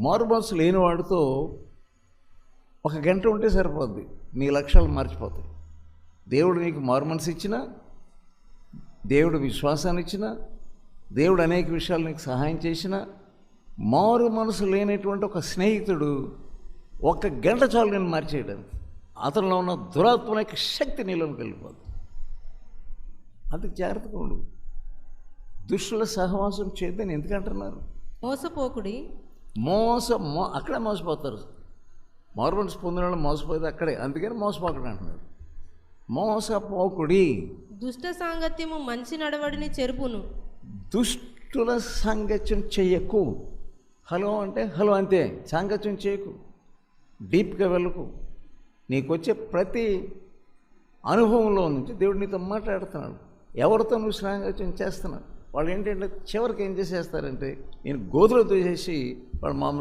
మారు మనసు లేని వాడితో ఒక గంట ఉంటే సరిపోద్ది. నీ లక్ష్యాలు మర్చిపోతాయి. దేవుడు నీకు మారు మనసు ఇచ్చినా దేవుడు విశ్వాసాన్ని ఇచ్చినా దేవుడు అనేక విషయాలు నీకు సహాయం చేసినా మారు మనసు లేనటువంటి ఒక స్నేహితుడు ఒక గంట చాలు నేను మార్చేయడానికి. అతనిలో ఉన్న దురాత్మ యొక్క శక్తి నీలోకి వెళ్ళిపోద్ది. అది జాగ్రత్తగా ఉండు. దుష్టుల సహవాసం చేద్దని ఎందుకంటున్నారు? మోసపోకుడి మోస మో అక్కడే మోసపోతారు. మారుమనసు పొందిన వాళ్ళు మోసపోయేది అక్కడే. అందుకని మోసపోకడు అంటున్నారు. మోసపోకుడి. దుష్ట సాంగత్యము మంచి నడవడిని చెరుపును. దుష్టుల సాంగత్యం చెయ్యకు హలో అంటే హలో అంతే. సాంగత్యం చేయకు. డీప్గా వెళ్ళకు. నీకు వచ్చే ప్రతి అనుభవంలో నుంచి దేవుడు నీతో మాట్లాడుతున్నాడు. ఎవరితో నువ్వు సాంగత్యం చేస్తున్నావు వాళ్ళు ఏంటంటే చివరికి ఏం చేసేస్తారంటే నేను గోధులు చేసి వాళ్ళు మామూలుగా